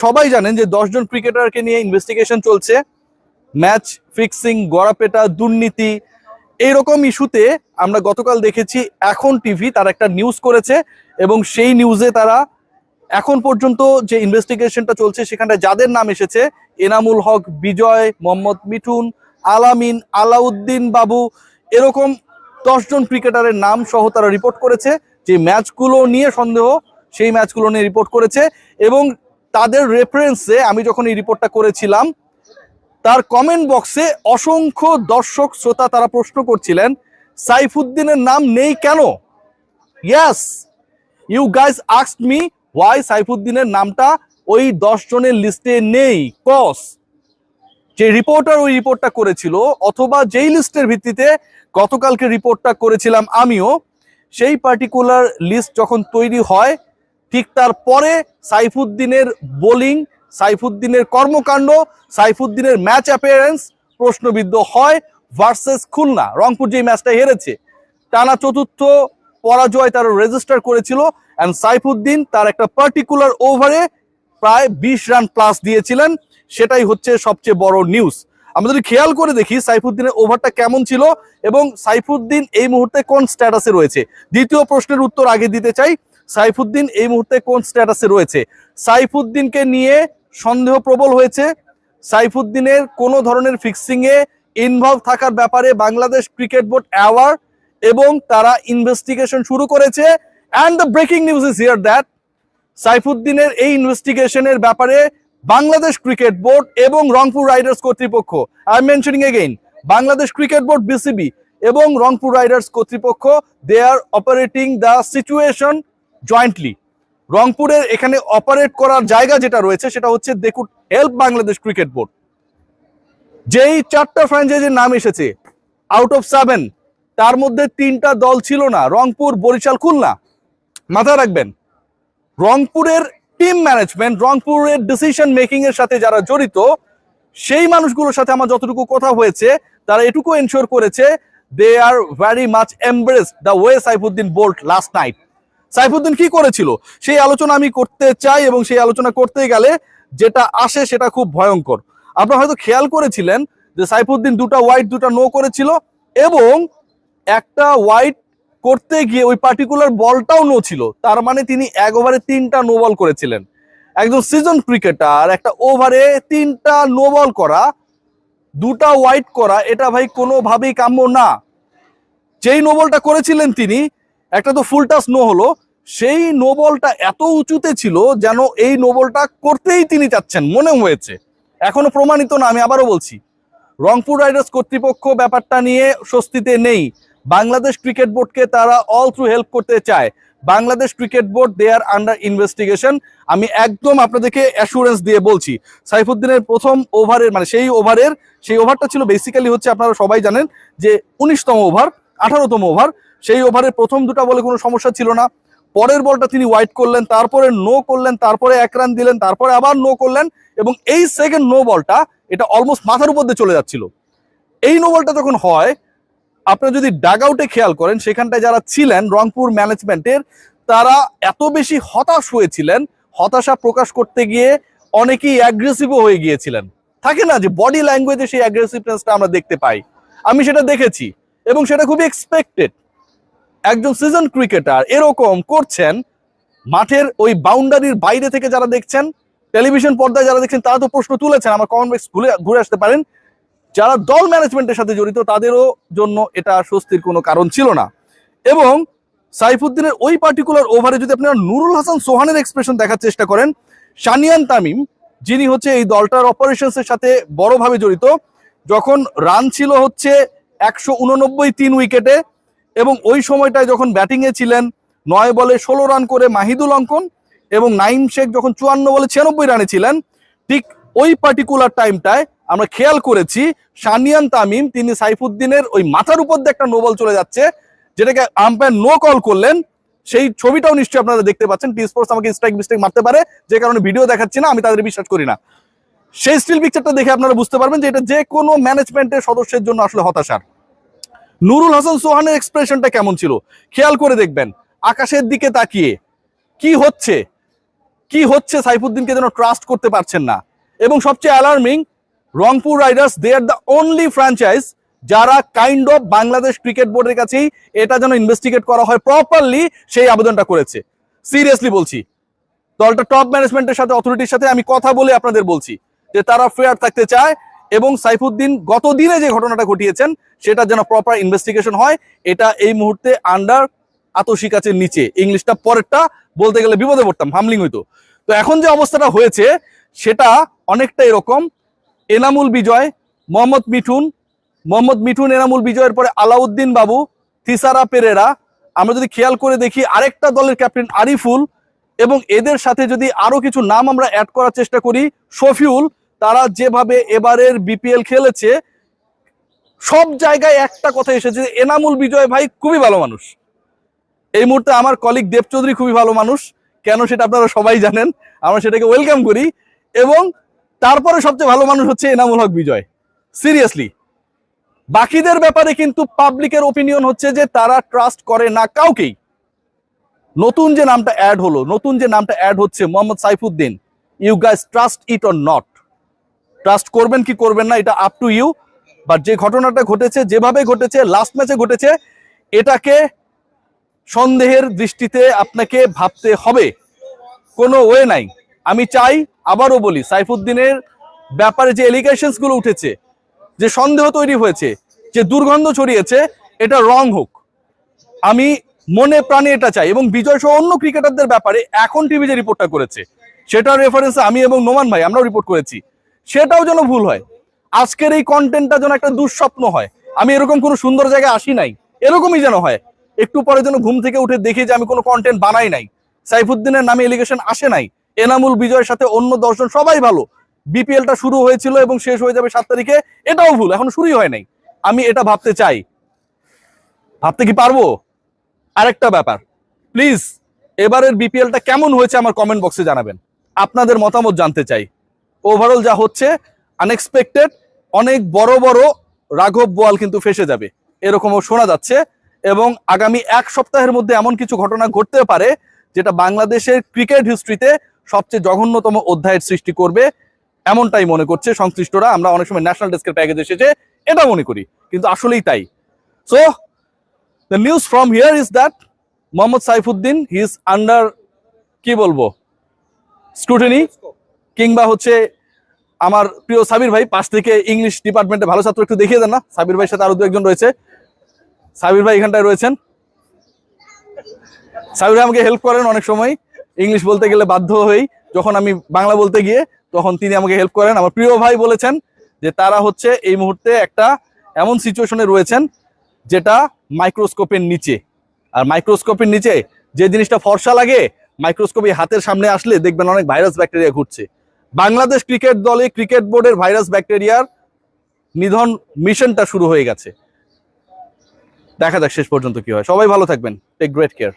সবাই জানেন যে দশজন ক্রিকেটারকে নিয়ে ইনভেস্টিগেশন চলছে। ম্যাচ ফিক্সিং গড়াপেটা, দুর্নীতি, এইরকম ইস্যুতে আমরা গতকাল দেখেছি এখন টিভি তার একটা নিউজ করেছে এবং সেই নিউজে তারা এখন পর্যন্ত যে ইনভেস্টিগেশনটা চলছে সেখানে যাদের নাম এসেছে এনামুল হক, বিজয়, মোহাম্মদ মিঠুন, আলামিন, আলাউদ্দিন বাবু, এরকম দশজন ক্রিকেটারের নাম সহ তারা রিপোর্ট করেছে। যে ম্যাচগুলো নিয়ে সন্দেহ, সেই ম্যাচগুলো নিয়ে রিপোর্ট করেছে এবং তাদের রেফারেন্সে আমি যখন এই রিপোর্টটা করেছিলাম, তার কমেন্ট বক্সে অসংখ্য দর্শক, শ্রোতা তারা প্রশ্ন করছিলেন, সাইফুদ্দিনের নাম নেই কেন? Yes you guys ask me why সাইফুদ্দিনের নামটা ওই দশ জনের লিস্টে নেই কস যে রিপোর্টার ওই রিপোর্টটা করেছিল, অথবা যেই লিস্টের ভিত্তিতে গতকালকে রিপোর্টটা করেছিলাম আমিও, সেই পার্টিকুলার লিস্ট যখন তৈরি হয় ঠিক তারপরে সাইফুদ্দিনের বোলিং, সাইফুদ্দিনের কর্মকাণ্ড, সাইফুদ্দিনের ম্যাচ অ্যাপিয়ারেন্স প্রশ্নবিদ্ধ হয় ভার্সেস খুলনা। রংপুর যে ম্যাচটা হেরেছে, টানা চতুর্থ পরাজয় তারা রেজিস্টার করেছিল অ্যান্ড সাইফুদ্দিন তার একটা পার্টিকুলার ওভারে প্রায় বিশ রান প্লাস দিয়েছিলেন। সেটাই হচ্ছে সবচেয়ে বড় নিউজ আমরা যদি খেয়াল করে দেখি সাইফুদ্দিনের ওভারটা কেমন ছিল এবং সাইফুদ্দিন এই মুহূর্তে কোন স্ট্যাটাসে রয়েছে? দ্বিতীয় প্রশ্নের উত্তর আগে দিতে চাই। সাইফুদ্দিন এই মুহূর্তে কোন স্ট্যাটাসে রয়েছে? সাইফুদ্দিনকে নিয়ে সন্দেহ প্রবল হয়েছে। সাইফুদ্দিনের কোনো ধরনের ফিক্সিং এ ইনভলভ থাকার ব্যাপারে বাংলাদেশ ক্রিকেট বোর্ড অ্যাওয়ার এবং তারা ইনভেস্টিগেশন শুরু করেছে। And the breaking news is here that সাইফুদ্দিনের এই ইনভেস্টিগেশনের ব্যাপারে বাংলাদেশ ক্রিকেট বোর্ড এবং রংপুর রাইডার্স কর্তৃপক্ষ I mentioning again Bangladesh cricket board BCB এবং রংপুর রাইডার্স কর্তৃপক্ষ they are operating the situation jointly রংপুরের এখানে অপারেট করার জায়গা যেটা রয়েছে, সেটা হচ্ছে they could help Bangladesh cricket board যেই চারটা ফ্র্যাঞ্চাইজির নাম এসেছে আউট অফ সেভেন তার মধ্যে তিনটা দল ছিল না, রংপুর, বরিশাল, খুলনা। মাথায় রাখবেন, রংপুরের টিম ম্যানেজমেন্ট রংপুরের ডিসিশন মেকিং এর সাথে যারা জড়িত, সেই মানুষগুলোর সাথে আমার যতটুকু কথা হয়েছে, তারা এটুকু এনশোর করেছে they are very much embrace the way Saifuddin bowled last night Saifuddin কি করেছিল? সেই আলোচনা আমি করতে চাই এবং সেই আলোচনা করতে গেলে যেটা আসে সেটা খুব ভয়ঙ্কর। আপনারা হয়তো খেয়াল করেছিলেন যে সাইফুদ্দিন দুটা হোয়াইট দুটা নো করেছিল এবং একটা হোয়াইট করতে গিয়ে ওই পার্টিকুলার বলটাও নো ছিল। তার মানে তিনি এক ওভারে তিনটা নো বল করেছিলেন। একজন সিজন ক্রিকেটার একটা ওভারে তিনটা নো বল করা, দুটা হোয়াইট করা, এটা ভাই কোনোভাবেই কাম্য না। যেই নো বলটা করেছিলেন তিনি একটা তো ফুল টাস নো হলো, সেই নো বলটা এত উঁচুতে ছিল যেন এই নো বলটা করতেই তিনি চাচ্ছেন, মনে হয়েছে। এখনও প্রমাণিত না, আমি আবারও বলছি। রংপুর রাইডার্স কর্তৃপক্ষ ব্যাপারটা নিয়ে স্বস্তিতে নেই। বাংলাদেশ ক্রিকেট বোর্ডকে তারা অল থ্রু হেল্প করতে চায়। Bangladesh cricket board they are under investigation আমি একদম আপনাদেরকে অ্যাসুরেন্স দিয়ে বলছি, সাইফুদ্দিনের প্রথম ওভারের মানে সেই ওভারের, সেই ওভারটা ছিল বেসিক্যালি হচ্ছে আপনারা সবাই জানেন যে উনিশতম ওভার, আঠারোতম ওভার। সেই ওভারের প্রথম দুটা বলে কোনো সমস্যা ছিল না। পরের বলটা তিনি হোয়াইট করলেন, তারপরে নো করলেন, তারপরে এক রান দিলেন, তারপরে আবার নো করলেন এবং এই সেকেন্ড নো বলটা এটা অলমোস্ট মাথার উপর দিয়ে চলে যাচ্ছিল। এই নো বলটা যখন হয়, আপনারা যদি ডাগ আউটে খেয়াল করেন, সেখানটায় যারা ছিলেন রংপুর ম্যানেজমেন্টের তারা এত বেশি হতাশ হয়েছিলেন, হতাশা প্রকাশ করতে গিয়ে অনেকেই অ্যাগ্রেসিভও হয়ে গিয়েছিলেন। থাকে না যে বডি ল্যাঙ্গুয়েজে সেই অ্যাগ্রেসিভনেসটা আমরা দেখতে পাই। আমি সেটা দেখেছি এবং সেটা খুবই এক্সপেক্টেড একজন সিজন ক্রিকেটার এরকম করছেন, মাঠের ওই বাউন্ডারির বাইরে থেকে যারা দেখছেন টেলিভিশন পর্দায় যারা দেখছেন, তারা তো প্রশ্ন তুলেছেন, আমার কমেন্ট বক্স ঘুরে ঘুরে আসতে পারেন। যারা দল ম্যানেজমেন্টের সাথে জড়িত, তাদেরও জন্য এটা স্বস্তির কোনো কারণ ছিল না। এবং সাইফুদ্দিনের ওই পার্টিকুলার ওভারে যদি আপনারা নুরুল হাসান সোহানের এক্সপ্রেশন দেখার চেষ্টা করেন, শানিয়ান তামিম, যিনি হচ্ছে এই দলটার অপারেশনসের সাথে বড়ভাবে জড়িত, যখন রান ছিল হচ্ছে একশো উননব্বই তিন উইকেটে এবং ওই সময়টায় যখন ব্যাটিংয়ে ছিলেন, নয় বলে ষোলো রান করে মাহিদুল অঙ্কন এবং নাইম শেখ যখন চুয়ান্ন বলে ছিয়ানব্বই রানে ছিলেন, ঠিক ওই পার্টিকুলার টাইমটায় আমরা খেয়াল করেছি, সানিয়ান তামিম তিনি সাইফুদ্দিনের ওই মাথার উপর দিয়ে একটা নোবল চলে যাচ্ছে, যেটাকে আম্পায়ার নো কল করলেন। সেই ছবিটাও নিশ্চয়ই আপনারা দেখতে পাচ্ছেন টি স্পোর্টস আমাকে স্ট্রাইক মিস্টেক মারতে পারে, যে কারণে ভিডিও দেখাচ্ছি না, আমি তাদের বিশ্বাস করি না। সেই স্টিল পিকচারটা দেখে আপনারা বুঝতে পারবেন যে এটা যে কোনো ম্যানেজমেন্টের সদস্যের জন্য আসলে হতাশার। নুরুল হাসান সোহানের এক্সপ্রেশনটা কেমন ছিল? খেয়াল করে দেখবেন, আকাশের দিকে তাকিয়ে কি হচ্ছে? কি হচ্ছে সাইফুদ্দিনকে যেন ট্রাস্ট করতে পারছেন না? এবং সবচেয়ে alarming Rangpur riders they are the only franchise যারা কাইন্ড অফ বাংলাদেশ ক্রিকেট বোর্ডের কাছেই এটা যেন ইনভেস্টিগেট করা হয় প্রপারলি সেই আবেদনটা করেছে। সিরিয়াসলি বলছি, দলটা টপ ম্যানেজমেন্টের সাথে অথরিটির সাথে আমি কথা বলে আপনাদের বলছি যে তারা ফেয়ার থাকতে চায় এবং সাইফুদ্দিন গত দিনে যে ঘটনাটা ঘটিয়েছেন, সেটা যেন প্রপার ইনভেস্টিগেশন হয়, এটা এই মুহূর্তে আন্ডার আতসি কাছের নিচে। ইংলিশটা পরেরটা, বলতে গেলে বিপদে পড়তাম হামলিং হইতো। তো এখন যে অবস্থাটা হয়েছে, সেটা অনেকটা এরকম। এনামুল বিজয়, মোহাম্মদ মিঠুন মোহাম্মদ মিঠুন, এনামুল বিজয়ের পরে আলাউদ্দিন বাবু থিসারা পেরেরা। আমরা যদি খেয়াল করে দেখি, আরেকটা দলের ক্যাপ্টেন আরিফুল এবং এদের সাথে যদি আরও কিছু নাম আমরা অ্যাড করার চেষ্টা করি, শফিউল তারা যেভাবে এবারের বিপিএল খেলেছে, সব জায়গায় একটা কথা এসেছে, এনামুল বিজয় ভাই খুবই ভালো মানুষ। এই মুহূর্তে আমার কলিগ দেব চৌধুরী খুবই ভালো মানুষ। কেন সেটা আপনারা সবাই জানেন, আমরা সেটাকে ওয়েলকাম করি। এবং তারপরে সবচেয়ে ভালো মানুষ হচ্ছে এনামুল হক বিজয়। সিরিয়াসলি বাকিদের ব্যাপারে কিন্তু পাবলিকের ওপিনিয়ন হচ্ছে যে তারা ট্রাস্ট করে না কাউকেই। নতুন যে নামটা অ্যাড হলো, নতুন যে নামটা অ্যাড হচ্ছে Mohammad Saifuddin you guys trust it or not trust করবেন কি করবেন না, এটা আপ টু ইউ বাট যে ঘটনাটা ঘটেছে, যেভাবে ঘটেছে লাস্ট ম্যাচে ঘটেছে, এটাকে সন্দেহের দৃষ্টিতে আপনাকে ভাবতে হবে। কোনো ওয়ে নাই। আমি চাই, আবারও বলি, সাইফুদ্দিনের ব্যাপারে যে এলিগেশনসগুলো উঠেছে, যে সন্দেহ তৈরি হয়েছে, যে দুর্গন্ধ ছড়িয়েছে, এটা রং হোক। আমি মনে প্রাণে এটা চাই এবং বিজয় সহ অন্য ক্রিকেটারদের ব্যাপারে এখন টিভি যে রিপোর্টটা করেছে, সেটার রেফারেন্সে আমি এবং নোমান ভাই আমরাও রিপোর্ট করেছি। সেটাও যেন ভুল হয়। আজকের এই কন্টেন্টটা যেন একটা দুঃস্বপ্ন হয়। আমি এরকম কোনো সুন্দর জায়গায় আসি নাই। এরকমই যেন হয়। একটু পরে যেন ঘুম থেকে উঠে দেখি যে আমি কোনো কন্টেন্ট বানাই নাই। সাইফুদ্দিনের নামে এলিগেশন আসে নাই। এনামুল বিজয়ের সাথে অন্য দর্শন সবাই ভালো। বিপিএলটা শুরু হয়েছিল এবং শেষ হয়ে যাবে সাত তারিখে। এটাও ভুল। এখন শুরুই হয় নাই। আমি এটা ভাবতে চাই। ভাবতে কি পারব? আরেকটা ব্যাপার। প্লিজ, এবারের বিপিএলটা কেমন হয়েছে আমার কমেন্ট বক্সে জানাবেন। আপনাদের মতামত জানতে চাই। ওভারঅল যা হচ্ছে আনএক্সপেক্টেড অনেক বড় বড় রাঘব বোয়াল কিন্তু ফেসে যাবে। এরকমও শোনা যাচ্ছে এবং আগামী এক সপ্তাহের মধ্যে এমন কিছু ঘটনা ঘটতে পারে যেটা বাংলাদেশের ক্রিকেট হিস্ট্রিতে সবচেয়ে জঘন্যতম অধ্যায়ের সৃষ্টি করবে। এমনটাই মনে করছে সংশ্লিষ্টরা। আমরা অনেক সময় ন্যাশনাল ডেস্কের প্যাকেজ এসেছে, এটা মনে করি, কিন্তু আসলেই তাই। So the news from here is that Mohammad Saifuddin he is under কি বলব স্ক্রুটিনি কিংবা হচ্ছে আমার প্রিয় সাবির ভাই, পাশ থেকে ইংলিশ ডিপার্টমেন্টে ভালো ছাত্র একটু দেখিয়ে দেন না। সাবির ভাইয়ের সাথে আরও দু একজন রয়েছে। সাবির ভাই এখানটায় রয়েছেন। সাবির ভাই আমাকে হেল্প করেন অনেক সময়। ইংলিশ বলতে গেলে বাধ্য হই। যখন আমি বাংলা বলতে গিয়ে তখন তিনি আমাকে হেল্প করেন। আমার প্রিয় ভাই বলেছেন যে তারা হচ্ছে এই মুহূর্তে একটা এমন সিচুয়েশনে রয়েছেন যেটা মাইক্রোস্কোপের নিচে। আর মাইক্রোস্কোপের নিচে যে জিনিসটা ফর্সা লাগে মাইক্রোস্কোপে হাতের সামনে আসলে দেখবেন অনেক ভাইরাস ব্যাকটেরিয়া ঘুরছে। বাংলাদেশ ক্রিকেট দলে ক্রিকেট বোর্ডের ভাইরাস ব্যাকটেরিয়ার নিধন মিশনটা শুরু হয়ে গেছে। দেখা যাক শেষ পর্যন্ত কি হয়। সবাই ভালো থাকবেন। Take great care